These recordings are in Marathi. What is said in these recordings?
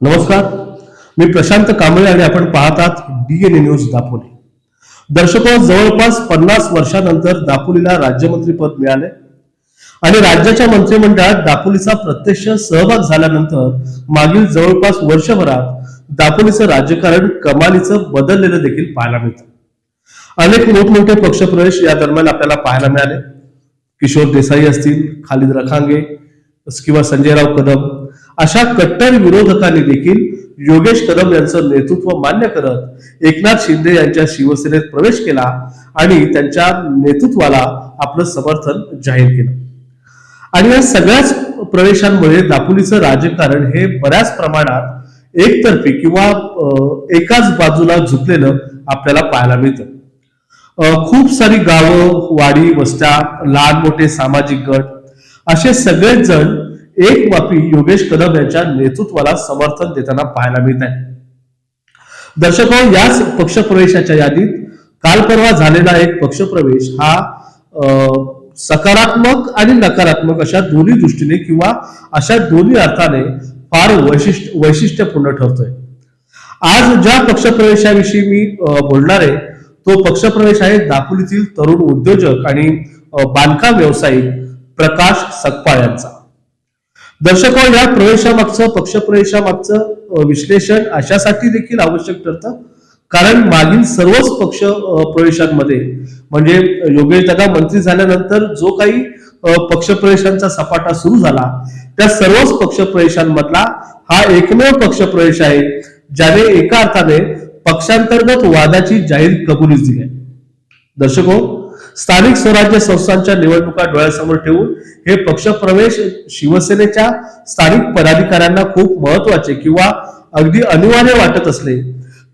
नमस्कार. मी प्रशांत कांबळे आणि आपण पाहतात डीएनए न्यूज दापोली. दर्शको जवळपास पन्नास वर्षानंतर दापोलीला राज्यमंत्रीपद मिळाले. आणि राज्याच्या मंत्रिमंडळात दापोलीचा प्रत्यक्ष सहभाग झाल्यानंतर मागील जवळपास वर्षभरात दापोलीचं राजकारण कमालीचं बदललेलं देखील पाहायला मिळतं. अनेक मोठमोठे पक्षप्रवेश या दरम्यान आपल्याला पाहायला मिळाले. किशोर देसाई असतील खालिद रखांगे किंवा संजयराव कदम. अशा कट्टर विरोधकांनी देखील योगेश कदम यांचं नेतृत्व मान्य करत एकनाथ शिंदे यांच्या शिवसेनेत प्रवेश केला आणि त्यांच्या नेतृत्वाला आपलं समर्थन जाहीर केलं. आणि या सगळ्याच प्रवेशांमुळे दापोलीचं राजकारण हे बऱ्याच प्रमाणात एकतर्फी किंवा एकाच बाजूला झुकलेलं आपल्याला पाहायला मिळतं. खूप सारी गावं वाडी वस्त्या लहान मोठे सामाजिक गट असे सगळेच जण एक वापी योगेश कदम यांच्या नेतृत्वाला समर्थन देताना पाहायला मिळत आहे. दर्शक हो, याच पक्षप्रवेशाच्या यादीत काल परवा झालेला एक पक्षप्रवेश हा अं, सकारात्मक आणि नकारात्मक अशा दोन्ही दृष्टीने किंवा अशा दोन्ही अर्थाने फार वैशिष्ट्य वैशिष्ट्यपूर्ण ठरतोय. आज ज्या पक्षप्रवेशाविषयी मी बोलणार आहे तो पक्षप्रवेश आहे दापोलीतील तरुण उद्योजक आणि बांधकाम व्यावसायिक प्रकाश सकपाळ यांचा. दर्शको या प्रवेशामागचं पक्ष प्रवेशामागचं विश्लेषण अशासाठी देखील आवश्यक ठरतं. कारण मागील सर्वच पक्ष प्रवेशांमध्ये म्हणजे योगेश दादा मंत्री झाल्यानंतर जो काही पक्ष पक्षप्रवेशांचा सपाटा सुरू झाला त्या सर्वच पक्ष प्रवेशांमधला हा एकमेव पक्ष प्रवेश आहे ज्याने एका अर्थाने पक्षांतर्गत वादाची जाहीर कबुलीच दिली आहे. दर्शको हो, स्थानिक स्वराज्य संस्थांच्या निवडणुका डोळ्यासमोर ठेवून हे पक्षप्रवेश शिवसेनेच्या स्थानिक पदाधिकाऱ्यांना खूप महत्त्वाचे किंवा अगदी अनिवार्य वाटत असले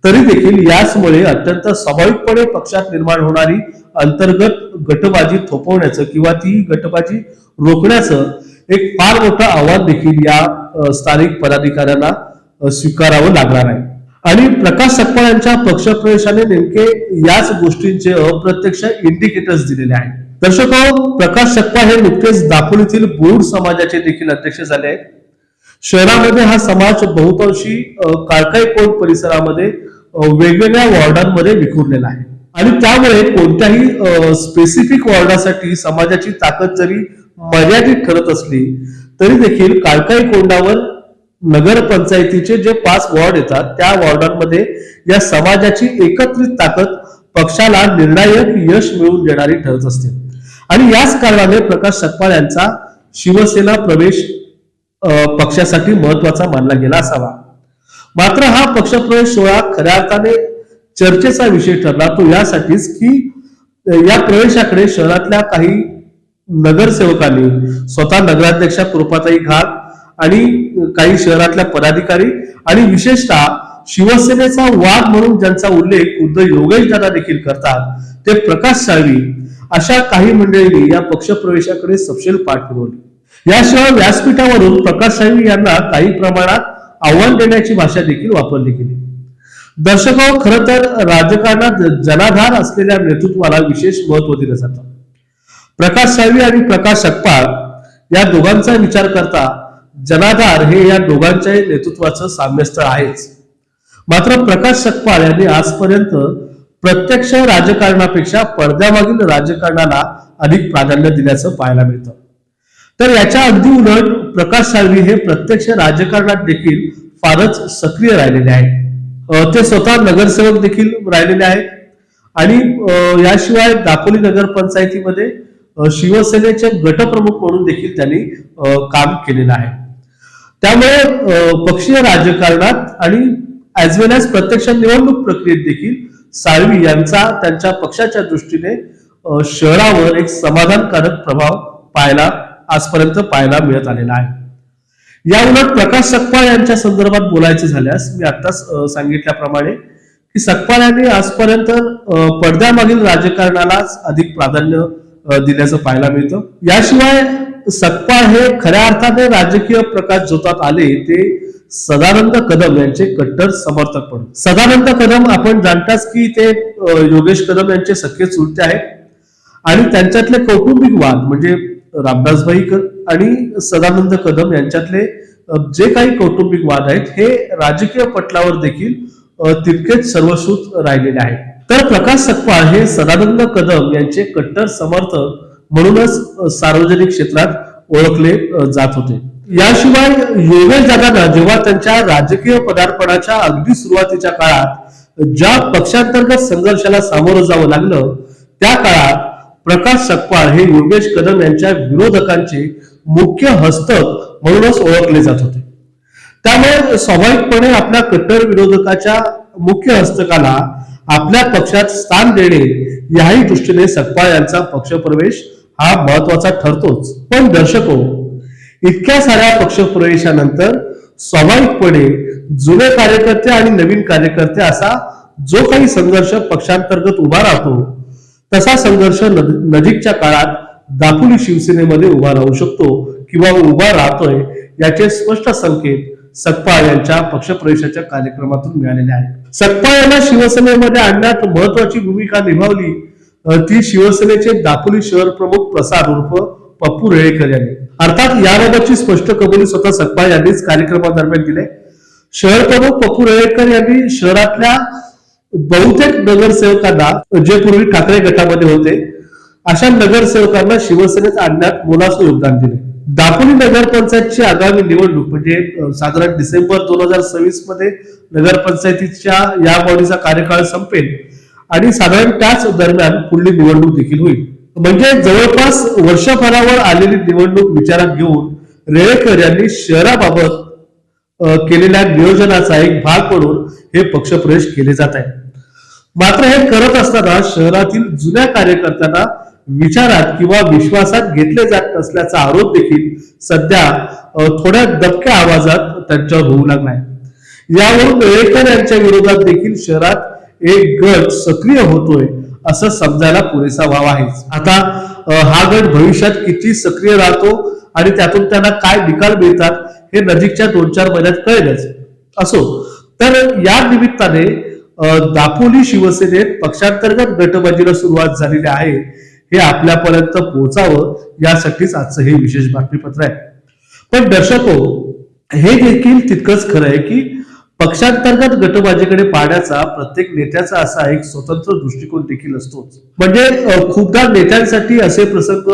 तरी देखील याचमुळे अत्यंत स्वाभाविकपणे पक्षात निर्माण होणारी अंतर्गत गटबाजी थोपवण्याचं किंवा ती गटबाजी रोखण्याचं एक फार मोठं आव्हान देखील या स्थानिक पदाधिकाऱ्यांना स्वीकारावं लागणार आहे. आणि प्रकाश सकपाळ यांच्या पक्षप्रवेशाने नेमके याच गोष्टींचे अप्रत्यक्ष इंडिकेटर्स दिलेले आहेत. दर्शक हो, प्रकाश सकपाळ हे नुकतेच दापोलीतील बोर्ड समाजाचे देखील अध्यक्ष झाले आहेत. शहरामध्ये हा समाज बहुतांशी काळकाई कोट परिसरामध्ये वेगवेगळ्या वॉर्डांमध्ये विखुरलेला आहे. आणि त्यामुळे कोणत्याही स्पेसिफिक वॉर्डासाठी समाजाची ताकद जरी मर्यादित ठरत असली तरी देखील काळकाई कोंडावर नगरपंचायतीचे जे पाच वॉर्ड येतात त्या वॉर्डांमध्ये या समाजाची एकत्रित ताकद पक्षाला निर्णायक यश मिळवून देणारी ठरत असते. आणि याच कारणाने प्रकाश सकपाळ यांचा शिवसेना प्रवेश पक्षासाठी महत्त्वाचा मानला गेला असावा. मात्र हा पक्षप्रवेश सोहळा खऱ्या अर्थाने चर्चेचा विषय ठरला तो यासाठीच की या प्रवेशाकडे शहरातल्या काही नगरसेवकांनी स्वतः नगराध्यक्षा कृपाताई घाट आणि काही शहरातल्या पदाधिकारी आणि विशेषतः शिवसेनेचा वाद म्हणून ज्यांचा उल्लेख खुद्द योगेश दादा देखील करतात ते प्रकाश साळवी अशा काही मंडळींनी या पक्षप्रवेशाकडे सपशेल पाठ फिरवली याशिवाय व्यासपीठावरून प्रकाश साळवी यांना काही प्रमाणात आव्हान देण्याची भाषा देखील वापरली गेली. दर्शक खर तर राजकारणात जनाधार असलेल्या नेतृत्वाला विशेष महत्त्व दिलं जातं. प्रकाश साळवी आणि प्रकाश सकपाळ या दोघांचा विचार करता जनाधार हे या दोघांच्या नेतृत्वाचं साम्यस्थळ आहेच. मात्र प्रकाश सकपाळ यांनी आजपर्यंत प्रत्यक्ष राजकारणापेक्षा पडद्यामागील राजकारणाला अधिक प्राधान्य दिल्याचं पाहायला मिळतं. तर याच्या अगदी उलट प्रकाश साळवी हे प्रत्यक्ष राजकारणात देखील फारच सक्रिय राहिलेले आहेत. ते स्वतः नगरसेवक देखील राहिलेले आहेत. आणि याशिवाय दापोली नगर पंचायतीमध्ये शिवसेनेचे गटप्रमुख म्हणून देखील त्यांनी काम केलेलं आहे. त्यामुळे पक्षीय राजकारणात आणि ऍज वेल एज प्रत्यक्ष निवडणूक प्रक्रियेत देखील साळवी यांचा त्यांच्या पक्षाच्या दृष्टीने शहरावर एक समाधानकारक प्रभाव पाहायला आजपर्यंत पाहायला मिळत आलेला आहे. या उलट प्रकाश सकपाळ यांच्या संदर्भात बोलायचे झाल्यास मी आताच सांगितल्याप्रमाणे की सकपाळ यांनी आजपर्यंत पडद्यामागील राजकारणालाच अधिक प्राधान्य दिल्याचं पाहायला मिळतं. याशिवाय सकपाळ हे खऱ्या अर्थाने राजकीय प्रकाश जोतात आले ते सदानंद कदम यांचे कट्टर समर्थक पण सदानंद कदम आपण जाणताच की ते योगेश कदम यांचे सख्खे चुलते आहेत. आणि त्यांच्यातले कौटुंबिक वाद म्हणजे रामदासभाई आणि सदानंद कदम यांच्यातले जे काही कौटुंबिक वाद आहेत हे राजकीय पटलावर देखील तितकेच सर्वश्रुत राहिलेले आहेत. तर प्रकाश सकपाळ हे सदानंद कदम यांचे कट्टर समर्थक म्हणूनच सार्वजनिक क्षेत्रात ओळखले जात होते. याशिवाय योगेश दादांना जेव्हा त्यांच्या राजकीय पदार्पणाच्या अगदी सुरुवातीच्या काळात ज्या पक्षांतर्गत संघर्षाला सामोरं जावं लागलं त्या काळात प्रकाश सकपाळ हे योगेश कदम यांच्या विरोधकांचे मुख्य हस्तक म्हणूनच ओळखले जात होते. त्यामुळे स्वाभाविकपणे आपल्या कट्टर विरोधकाच्या मुख्य हस्तकाला आपल्या पक्षात स्थान देणे याही दृष्टीने सकपाळ यांचा पक्षप्रवेश हा महत्त्वाचा ठरतोच. पण दर्शको इतक्या साऱ्या पक्षप्रवेशानंतर स्वाभाविकपणे जुने कार्यकर्ते आणि नवीन कार्यकर्ते असा जो काही संघर्ष पक्षांतर्गत उभा राहतो तसा संघर्ष नजीकच्या काळात दापोली शिवसेनेमध्ये उभा राहू शकतो किंवा उभा राहतोय याचे स्पष्ट संकेत सकपाळ यांच्या पक्षप्रवेशाच्या कार्यक्रमातून मिळालेले आहेत. सकपाळ यांना शिवसेनेमध्ये आणण्यात महत्वाची भूमिका निभावली. ती शिवसेनेचे दापोली शहर प्रमुख प्रसाद उर्फ पप्पू रेळेकर यांनी. अर्थात याबाबतची स्पष्ट कबुली स्वतः सकपाळ यांनीच कार्यक्रमादरम्यान दिले शहर प्रमुख पप्पू रेळेकर यांनी शहरातल्या बहुतेक नगरसेवकांना जे पूर्वी ठाकरे गटामध्ये होते अशा नगरसेवकांना शिवसेनेत आणण्यात मोलाचं योगदान दिले. दापोली नगरपंचायतची आगामी निवडणूक म्हणजे साधारण डिसेंबर दोन हजार सव्वीसमध्ये नगरपंचायतीच्या या बॉडीचा कार्यकाळ संपेल आणि साधारण त्याच दरम्यान पुढली निवडणूक देखील होईल. म्हणजे जवळपास वर्षभरावर आलेली निवडणूक विचारात घेऊन रेळेकर यांनी शहराबाबत केलेल्या नियोजनाचा एक भाग म्हणून हे पक्षप्रवेश केले जात आहे मात्र हे करत असताना शहरातील जुन्या कार्यकर्त्यांना विचारात किंवा विश्वासात घेतले जात असल्याचा आरोप देखील सध्या थोड्या दबक्या आवाजात त्यांच्यावर होऊ लागलाय. यावरून रेळेकर यांच्या विरोधात देखील शहरात एक गट सक्रिय होतोय असं समजायला पुरेसा वाव आहेच. आता हा गट भविष्यात किती सक्रिय राहतो आणि त्यातून त्यांना काय निकाल मिळतात हे नजीकच्या दोन चार महिन्यात कळेलच. असो तर या निमित्ताने दापोली शिवसेनेत पक्षांतर्गत गटबाजीला सुरुवात झालेली आहे. हे आपल्यापर्यंत पोहोचावं यासाठीच आजचं हे विशेष बातमीपत्र आहे. पण दर्शको हे देखील तितकंच खरं आहे की पक्षांतर्गत गटबाजीकडे पाहण्याचा प्रत्येक नेत्याचा असा एक स्वतंत्र दृष्टिकोन देखील असतोच. म्हणजे खूपदा नेत्यांसाठी असे प्रसंग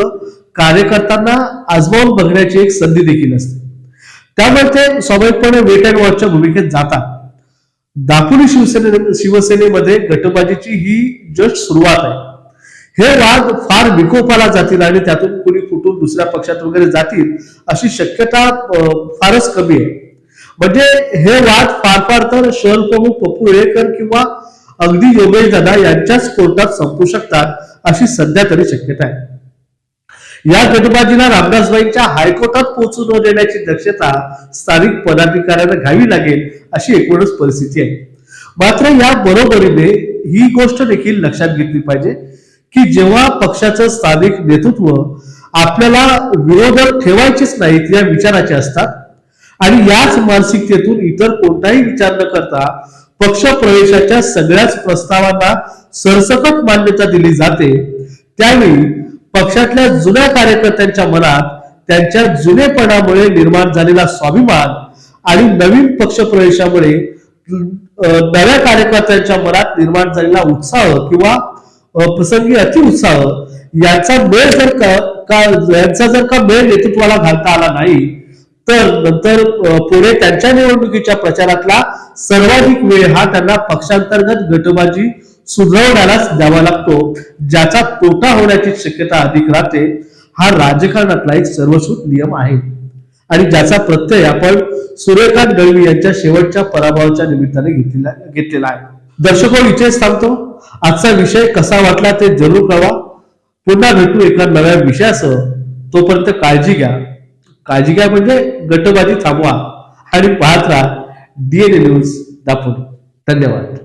कार्यकर्त्यांना आजमावून बघण्याची एक संधी देखील असते. त्यामुळे ते स्वाभाविकपणे वेट अँड वॉचच्या भूमिकेत जातात. दापोली शिवसेने शिवसेनेमध्ये गटबाजीची ही जस्ट सुरुवात आहे. हे वाद फार विकोपाला जातील आणि त्यातून कुणी फुटून दुसऱ्या पक्षात वगैरे जातील अशी शक्यता फारच कमी आहे. म्हणजे हे वाद फार फार तर शहर प्रमुख पप्पू येळेकर किंवा अगदी योगेश दादा यांच्याच कोर्टात संपू शकतात अशी सध्या तरी शक्यता आहे. या गटबाजीला रामदासबाईंच्या हायकोर्टात पोहोचू न देण्याची दक्षता स्थानिक पदाधिकाऱ्यांना घ्यावी लागेल अशी एकूणच परिस्थिती आहे. मात्र या बरोबरीने ही गोष्ट देखील लक्षात घेतली पाहिजे. की जेव्हा पक्षाचं स्थानिक नेतृत्व आपल्याला विरोधक ठेवायचेच नाहीत या विचाराचे असतात आणि याच मानसिकतेतून इतर कोणताही विचार न करता पक्ष प्रवेशाच्या सगळ्याच प्रस्तावांना सरसकट मान्यता दिली जाते त्यावेळी पक्षातल्या जुन्या कार्यकर्त्यांच्या मनात त्यांच्या जुनेपणामुळे निर्माण झालेला स्वाभिमान आणि नवीन पक्ष प्रवेशामुळे नव्या कार्यकर्त्यांच्या मनात निर्माण झालेला उत्साह किंवा प्रसंगी अतिउत्साह याचा मेळ जर का का- यांचा जर का मेळ नेतृत्वाला घालता आला नाही तर नंतर पुढे त्यांच्या निवडणुकीच्या प्रचारातला सर्वाधिक वेळ हा त्यांना पक्षांतर्गत गटबाजी सुधारण्यालाच द्यावा लागतो ज्याचा तोटा होण्याची शक्यता अधिक राहते. हा राजकारणातला एक सर्वसूत नियम आहे. आणि ज्याचा प्रत्यय आपण सूर्यकांत गळवी यांच्या शेवटच्या पराभवाच्या निमित्ताने घेतलेला घेतलेला आहे. दर्शको हो, इथेच थांबतो. आजचा विषय कसा वाटला ते जरूर कळवा. पुन्हा भेटू एका नव्या विषयासह. तोपर्यंत काळजी घ्या. काळजी घ्या म्हणजे गटबाजी थांबवा. आणि पाहत राहा. डीएनए न्यूज दाखवून धन्यवाद.